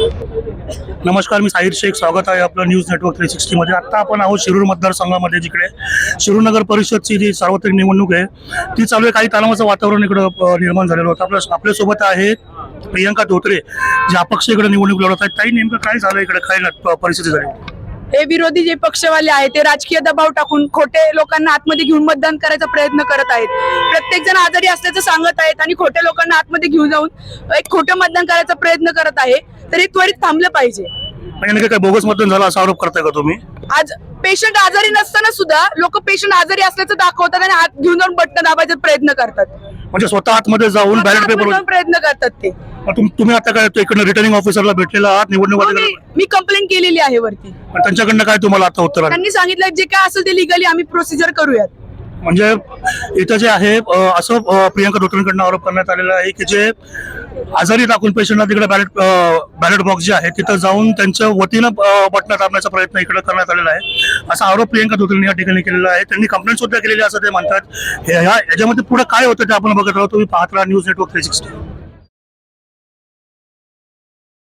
नमस्कार मी साहिर शेख. स्वागत आहे आपलं न्यूज नेटवर्क थ्री सिक्स्टीमध्ये आत्ता आपण आहोत शिरूर मतदारसंघामध्ये जिकडे. शिरूर नगर परिषदची जी सार्वत्रिक निवडणूक आहे ती चालू आहे. काही तणावाचं वातावरण इकडं निर्माण झालेलं होतं. आपल्या आपल्यासोबत आहेत प्रियंका धोत्रे जे अपक्ष इकडे निवडणूक लढवत आहेत. ताई नेमकं काय झालं इकडे? काय परिस्थिती झाली हे विरोधी जे पक्षवाले आहेत ते राजकीय दबाव टाकून खोटे लोकांना आतमध्ये घेऊन मतदान करायचा प्रयत्न करत आहेत. प्रत्येक जण आजारी असल्याचं सांगत आहेत आणि खोटे लोकांना आतमध्ये घेऊन जाऊन एक खोटं मतदान करायचा प्रयत्न करत आहे. तर हे त्वरित थांबलं पाहिजे. म्हणजे नेमकं काय बोगस मतदान झालं असा आरोप करताय का तुम्ही? आज पेशंट आजारी नसताना सुद्धा लोक पेशंट आजारी असल्याचं दाखवतात आणि हात घेऊन जाऊन बटन दाबायचा प्रयत्न करतात. म्हणजे स्वतः आतमध्ये जाऊन बॅलेट पेपर जाऊन प्रयत्न करतात ते. तुम्ही आता काय तो इकडनं रिटर्निंग ऑफिसरला भेटलेला आहात निवडणूक हो, मी- मी कंप्लेंट केलेली आहे वरती. पण त्यांच्याकडनं काय तुम्हाला आता उत्तर आलं? त्यांनी सांगितलं जे काय असेल ते लिगली आम्ही प्रोसिजर करूयात. म्हणजे इथं जे आहे असं प्रियांका प्रियंका धोत्रेंकडनं आरोप करण्यात आलेला आहे की जे आजारी दाखवून पेशंटला तिकडे बॅलेट बॅलेट बॉक्स जे आहे तिथं जाऊन त्यांच्या वतीनं बटणं दाबण्याचा प्रयत्न इकडे करण्यात आलेला आहे. असा आरोप प्रियंका धोत्रेंनी या ठिकाणी केलेला आहे. त्यांनी कंप्लेंट सुद्धा केलेली आहे असं ते म्हणतात. हे- ह्या याच्यामध्ये पुढे काय होतं ते आपण बघत आहोत. तुम्ही पाहत राहा न्यूज नेटवर्क थ्री सिक्स्टी